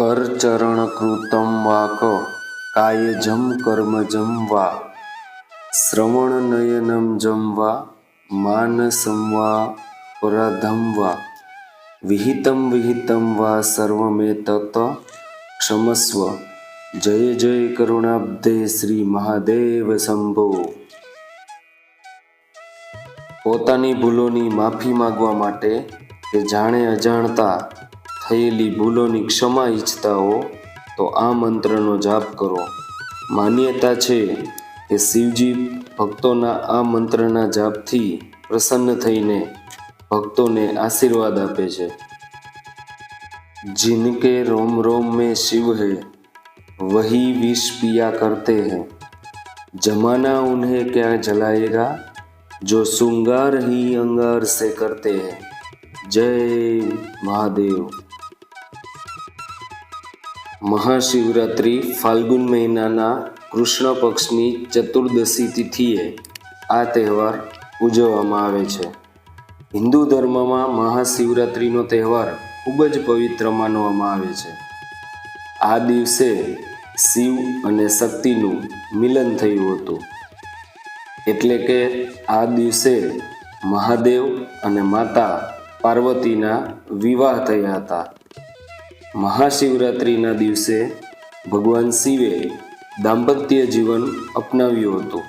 કરચરણ કરચરણકૃતમ વાક કાયજમ કર્મજમ વા. શ્રવણ નયનમ જમ વા, માનસમ વા, પરાધમ વા. વિહિતમ વિહિતમ વા સર્વમે તત ક્ષમસ્વ. જય જય કરુણાબ્દે શ્રી મહાદેવ શંભો પોતાની ભૂલોની માફી માગવા માટે કે જાણે અજાણતા થયેલી ભૂલોની ક્ષમા ઈચ્છતા હો તો આ મંત્રનો જાપ કરો માન્યતા છે કે શિવજી ભક્તોના આ મંત્રના જાપથી પ્રસન્ન થઈને ભક્તોને આશીર્વાદ આપે છે जिनके रोम रोम में शिव है वही विष पिया करते हैं जमाना उन्हें क्या जलाएगा जो श्रृंगार ही अंगार से करते हैं जय મહાદેવ મહાશિવરાત્રિ ફાલ્ગુન મહિનાના કૃષ્ણ પક્ષની ચતુર્દશી તિથિએ આ તહેવાર ઉજવવામાં આવે છે. હિન્દુ ધર્મમાં મહાશિવરાત્રિનો તહેવાર ખૂબ જ પવિત્ર માનવામાં આવે છે. આ દિવસે શિવ અને શક્તિનું મિલન થયું હતું. એટલે કે આ દિવસે મહાદેવ અને માતા પાર્વતીના વિવાહ થયા હતા. મહાશિવરાત્રિના દિવસે ભગવાન શિવે દાંપત્ય જીવન અપનાવ્યું હતું.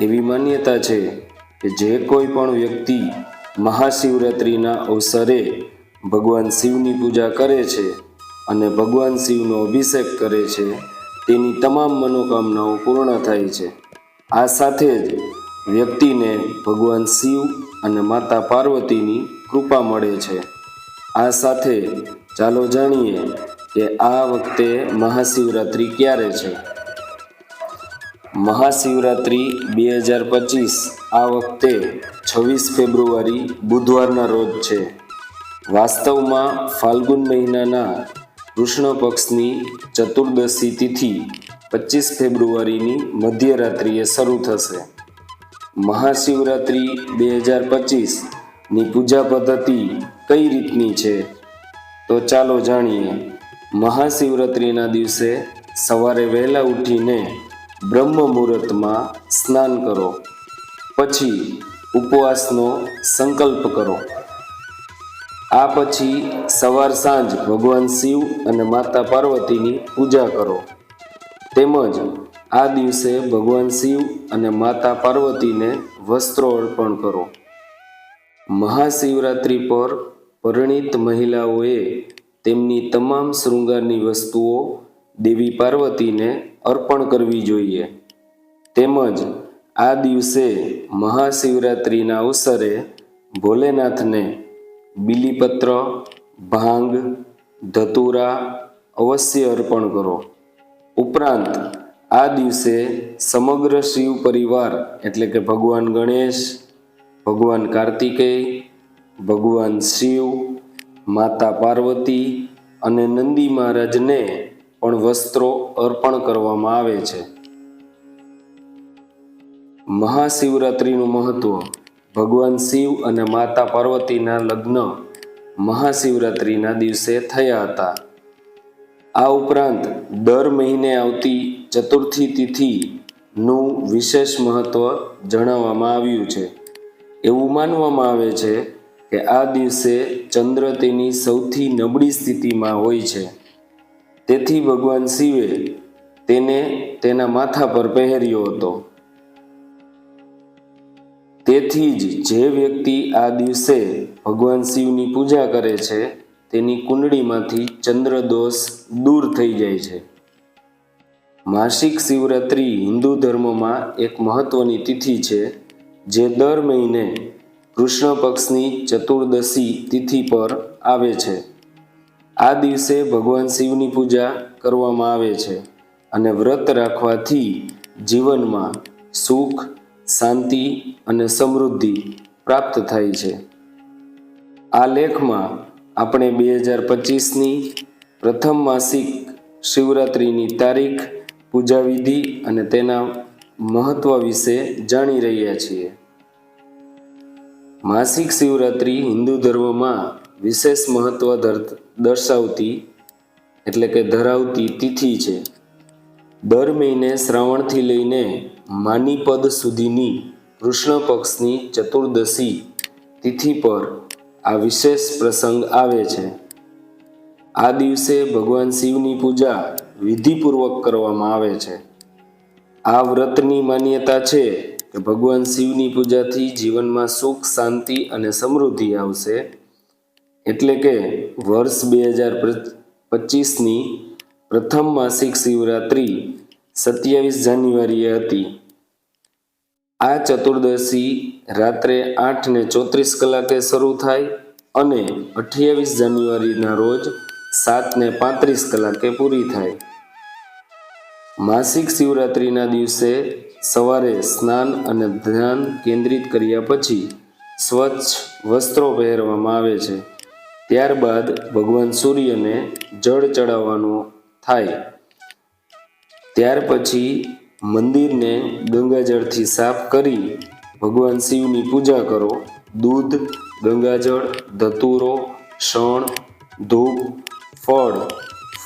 એવી માન્યતા છે કે જે કોઈ પણ વ્યક્તિ મહાશિવરાત્રિના અવસરે ભગવાન શિવની પૂજા કરે છે અને ભગવાન શિવનો અભિષેક કરે છે, તેની તમામ મનોકામનાઓ પૂર્ણ થાય છે. આ સાથે જ વ્યક્તિને ભગવાન શિવ અને માતા પાર્વતીની કૃપા મળે છે. આ સાથે ચાલો જાણીએ કે આ વખતે મહાશિવરાત્રિ ક્યારે છે? મહાશિવરાત્રિ બે હજાર પચીસ, આ વખતે છવ્વીસ ફેબ્રુઆરી બુધવારના રોજ છે. વાસ્તવમાં ફાલ્ગુન મહિનાના કૃષ્ણ પક્ષની ચતુર્દશી તિથિ પચીસ ફેબ્રુઆરીની મધ્યરાત્રિએ શરૂ થશે. મહાશિવરાત્રિ બે હજાર પચીસની પૂજા પદ્ધતિ કઈ રીતની છે? તો ચાલો જાણીએ. મહાશિવરાત્રિના દિવસે સવારે વહેલા ઉઠીને બ્રહ્મ મુહૂર્તમાં સ્નાન કરો. પછી ઉપવાસનો સંકલ્પ કરો. આ પછી સવાર સાંજ ભગવાન શિવ અને માતા પાર્વતીની પૂજા કરો. તેમજ આ દિવસે ભગવાન શિવ અને માતા પાર્વતીને વસ્ત્રો અર્પણ કરો. મહાશિવરાત્રિ પર પરિણીત મહિલાઓએ તેમની તમામ શૃંગારની વસ્તુઓ દેવી પાર્વતીને અર્પણ કરવી જોઈએ. તેમજ આ દિવસે મહાશિવરાત્રિના અવસરે ભોલેનાથને બીલીપત્ર, ભાંગ, ધતુરા અવશ્ય અર્પણ કરો. ઉપરાંત આ દિવસે સમગ્ર શિવ પરિવાર, એટલે કે ભગવાન ગણેશ, ભગવાન કાર્તિકેય ભગવાન શિવ, માતા પાર્વતી અને નંદી મહારાજને પણ વસ્ત્રો અર્પણ કરવામાં આવે છે. મહાશિવરાત્રિનું મહત્વ, ભગવાન શિવ અને માતા પાર્વતીના લગ્ન મહાશિવરાત્રિના દિવસે થયા હતા. આ ઉપરાંત, દર મહિને આવતી ચતુર્થી તિથિનું વિશેષ મહત્વ જણાવવામાં આવ્યું છે. એવું માનવામાં આવે છે કે આ દિવસે ચંદ્ર તેની સૌથી નબળી સ્થિતિમાં હોય છે. તેથી ભગવાન શિવે તેને તેના માથા પર પહેર્યો હતો. તેથી જ જે વ્યક્તિ આ દિવસે ભગવાન શિવની પૂજા કરે છે, તેની કુંડળીમાંથી ચંદ્ર દોષ દૂર થઈ જાય છે. માસિક શિવરાત્રિ હિન્દુ ધર્મમાં એક મહત્વની તિથિ છે, જે દર મહિને કૃષ્ણ પક્ષની ચતુર્દશી તિથિ પર આવે છે. આ દિવસે ભગવાન શિવની પૂજા કરવામાં આવે છે અને વ્રત રાખવાથી જીવનમાં સુખ, શાંતિ અને સમૃદ્ધિ પ્રાપ્ત થાય છે. આ લેખમાં આપણે બે હજાર પચીસની પ્રથમ માસિક શિવરાત્રિની તારીખ પૂજા વિધિ અને તેના મહત્વ વિશે જાણી રહ્યા છીએ. માસિક શિવરાત્રિ હિન્દુ ધર્મમાં વિશેષ મહત્વ દર્શાવતી એટલે કે ધરાવતી તિથિ છે. દર મહિને શ્રાવણથી લઈને માનીપદ સુધીની કૃષ્ણ પક્ષની ચતુર્દશી તિથિ પર આ વિશેષ પ્રસંગ આવે છે. આ દિવસે ભગવાન શિવની પૂજા વિધિપૂર્વક કરવામાં આવે છે. આ વ્રતની માન્યતા છે કે ભગવાન શિવની પૂજાથી જીવનમાં સુખ, શાંતિ અને સમૃદ્ધિ આવશે. એટલે કે વર્ષ બે હજાર પચીસની પ્રથમ માસિક શિવરાત્રિ સત્યાવીસ જાન્યુઆરીએ હતી. આ ચતુર્દશી રાત્રે આઠ ને ચોત્રીસ કલાકે શરૂ થાય અને અઠ્યાવીસ જાન્યુઆરીના રોજ સાત ને પાંત્રીસ કલાકે પૂરી થાય. માસિક શિવરાત્રિના દિવસે સવારે સ્નાન અને ધ્યાન કેન્દ્રિત કર્યા પછી સ્વચ્છ વસ્ત્રો પહેરવામાં આવે છે. ત્યારબાદ ભગવાન સૂર્યને જળ ચડાવવાનું થાય. ત્યાર પછી મંદિરને ગંગાજળથી સાફ કરી ભગવાન શિવની પૂજા કરો. દૂધ, ગંગાજળ, ધતુરો, શણ, ધૂપ, ફળ,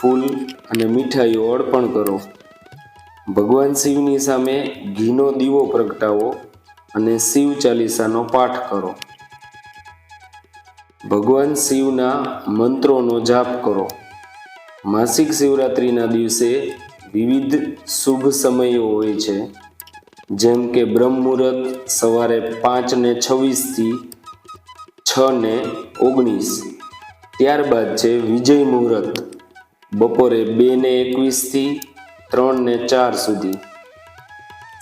ફૂલ અને મીઠાઈઓ અર્પણ કરો. ભગવાન શિવની સામે ઘીનો દીવો પ્રગટાવો અને શિવ ચાલીસાનો પાઠ કરો. ભગવાન શિવના મંત્રોનો જાપ કરો. માસિક શિવરાત્રિના દિવસે વિવિધ શુભ સમયો હોય છે, જેમ કે બ્રહ્મ મુહૂર્ત સવારે પાંચ ને છવ્વીસથી છ ને ઓગણીસ, ત્યારબાદ છે વિજય મુહૂર્ત. બપોરે બે ને એકવીસથી ત્રણ ને ચાર સુધી.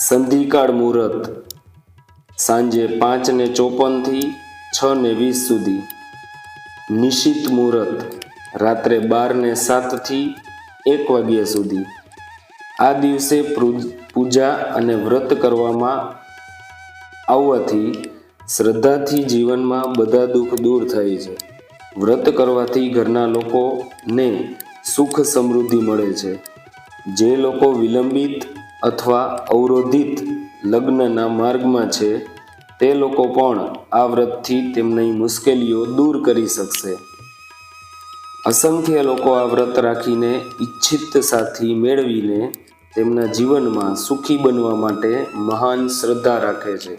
સંધિકાળ મુહૂર્ત. સાંજે પાંચ ને ચોપનથી છ ને વીસ સુધી. નિશિત મુહૂર્ત. રાત્રે બાર ને સાતથી એક વાગ્યા સુધી. આ દિવસે પૂજા અને વ્રત કરવામાં આવવાથી શ્રદ્ધાથી જીવનમાં બધા દુઃખ દૂર થાય છે. વ્રત કરવાથી ઘરના લોકોને સુખ સમૃદ્ધિ મળે છે. જે લોકો વિલંબિત અથવા અવરોધિત લગ્નના માર્ગમાં છે, તે લોકો પણ આ વ્રતથી તેમની મુશ્કેલીઓ દૂર કરી શકશે. અસંખ્ય લોકો આ વ્રત રાખીને ઈચ્છિત સાથી મેળવીને તેમના જીવનમાં સુખી બનવા માટે મહાન શ્રદ્ધા રાખે છે.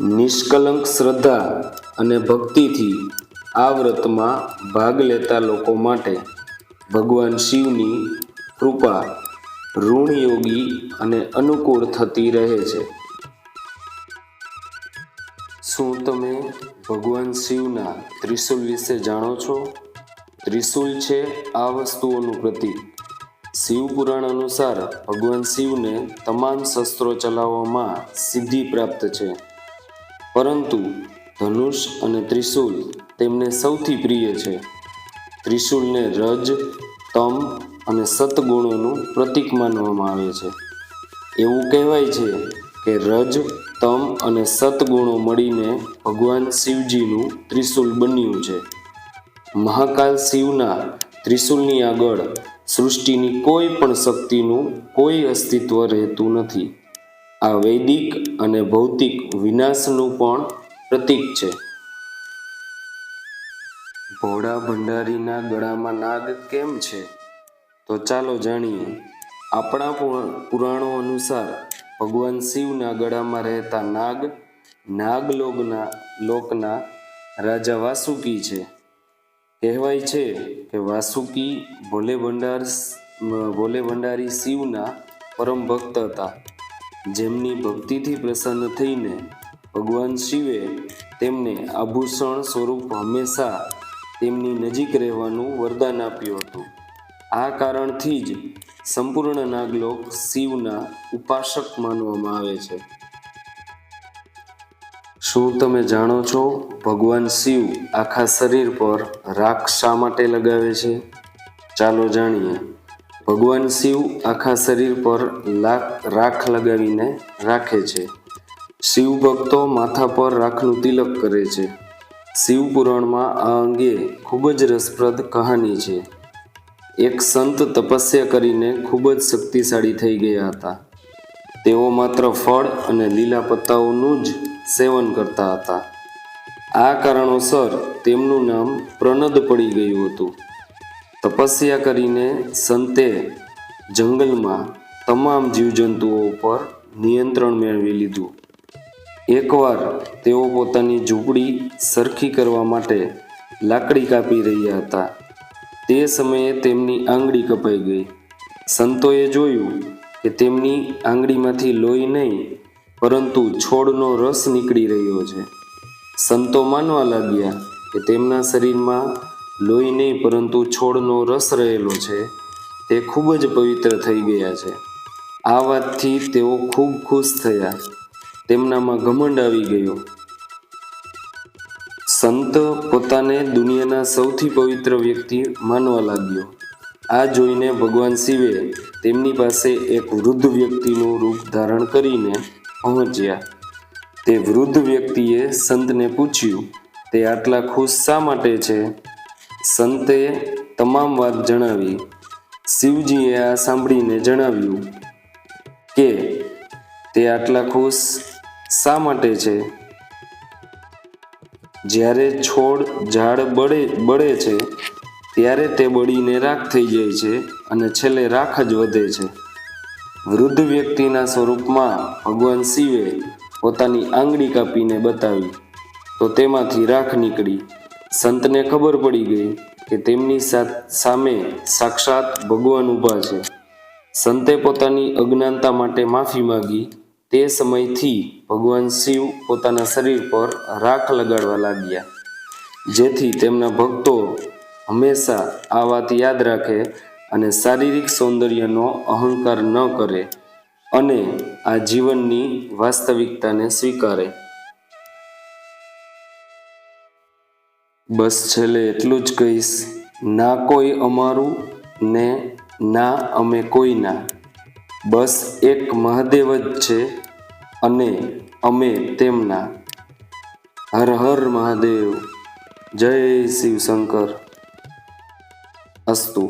નિષ્કલંક શ્રદ્ધા અને ભક્તિથી આ વ્રતમાં ભાગ લેતા લોકો માટે ભગવાન શિવની કૃપા ઋણયોગી અને અનુકૂળ થતી રહે છે. શું તમે ભગવાન શિવના ત્રિશુલ વિશે જાણો છો? ત્રિશુલ છે આ વસ્તુઓનું પ્રતીક. શિવ પુરાણ અનુસાર ભગવાન શિવને તમામ શસ્ત્રો ચલાવવામાં સિદ્ધિ પ્રાપ્ત છે. પરંતુ ધનુષ અને ત્રિશુલ તેમને સૌથી પ્રિય છે. ત્રિશુલને રજ, તમ અને સતગુણોનું પ્રતીક માનવામાં આવે છે. એવું કહેવાય છે કે રજ, તમ અને સતગુણો મળીને ભગવાન શિવજીનું ત્રિશુલ બન્યું છે. મહાકાલ શિવના ત્રિશુલની આગળ સૃષ્ટિની કોઈ પણ શક્તિનું કોઈ અસ્તિત્વ રહેતું નથી. આ વૈદિક અને ભૌતિક વિનાશનું પણ પ્રતીક છે. ભોળા ભંડારીના ગળામાં નાગ કેમ છે? તો ચાલો જાણીએ. આપણા પુરાણો અનુસાર ભગવાન શિવના ગળામાં રહેતા નાગ નાગલોકના લોકના રાજા વાસુકી છે. કહેવાય છે કે વાસુકી ભોલે ભંડાર ભોલે ભંડારી શિવના પરમ ભક્ત હતા. જેમની ભક્તિથી પ્રસન્ન થઈને ભગવાન શિવે તેમને આભૂષણ સ્વરૂપ હંમેશા તેમની નજીક રહેવાનું વરદાન આપ્યું હતું. આ કારણથી જ સંપૂર્ણ નાગલોક શિવના ઉપાસક માનવામાં આવે છે. શું તમે જાણો છો ભગવાન શિવ આખા શરીર પર રાખ શા માટે લગાવે છે? ચાલો જાણીએ. ભગવાન શિવ આખા શરીર પર લાખ રાખ લગાવીને રાખે છે. શિવ ભક્તો માથા પર રાખનું તિલક કરે છે. શિવ પુરાણમાં આ અંગે ખૂબ જ રસપ્રદ કહાની છે. એક સંત તપસ્યા કરીને ખૂબ જ શક્તિશાળી થઈ ગયા હતા. તેઓ માત્ર ફળ અને લીલા પત્તાઓનું જ સેવન કરતા હતા. આ કારણોસર તેમનું નામ પ્રનદ પડી ગયું હતું. તપસ્યા કરીને સંતે જંગલમાં તમામ જીવજંતુઓ ઉપર નિયંત્રણ મેળવી લીધું. એકવાર તેઓ પોતાની ઝૂંપડી સરખી કરવા માટે લાકડી કાપી રહ્યા હતા. તે સમયે તેમની આંગળી કપાઈ ગઈ. સંતોએ જોયું કે તેમની આંગળીમાંથી લોહી નહીં, પરંતુ છોડનો રસ નીકળી રહ્યો છે. સંતો માનવા લાગ્યા કે તેમના શરીરમાં લોહી નહીં, પરંતુ છોડનો રસ રહેલો છે. તે ખૂબ જ પવિત્ર થઈ ગયા છે. આ વાતથી તેઓ ખૂબ ખુશ થયા. તેમનામાં ઘમંડ આવી ગયો. સંત પોતાને દુનિયાના સૌથી પવિત્ર વ્યક્તિ માનવા લાગ્યો. આ જોઈને ભગવાન શિવે તેમની પાસે એક વૃદ્ધ વ્યક્તિનું રૂપ ધારણ કરીને પહોંચ્યા. તે વૃદ્ધ વ્યક્તિએ સંતને પૂછ્યું, તે આટલા ખુશ શા માટે છે? સંતે તમામ વાત જણાવી. શિવજીએ આ સાંભળીને જણાવ્યું કે, તે આટલા ખુશ શા માટે છે? જ્યારે છોડ ઝાડ બળે બળે છે, ત્યારે તે બળીને રાખ થઈ જાય છે અને છેલ્લે રાખ જ વધે છે. વૃદ્ધ વ્યક્તિના સ્વરૂપમાં ભગવાન શિવે પોતાની આંગળી કાપીને બતાવી, તો તેમાંથી રાખ નીકળી. સંતને ખબર પડી ગઈ કે તેમની સામે સાક્ષાત ભગવાન ઊભા છે. સંતે પોતાની અજ્ઞાનતા માટે માફી માંગી તે સમયથી ભગવાન શિવ પોતાના શરીર પર રાખ લગાડવા લાગ્યા. જેથી તેમના ભક્તો હંમેશા આ વાત યાદ રાખે અને શારીરિક સૌંદર્યનો અહંકાર ન કરે અને આ જીવનની વાસ્તવિકતાને સ્વીકારે. બસ છેલ્લે એટલું જ કહીશ, ના કોઈ અમારું ને ના અમે કોઈના. બસ એક મહાદેવ જ છે અને અમે તેમના હર હર મહાદેવ જય શિવ શંકર અસ્તુ.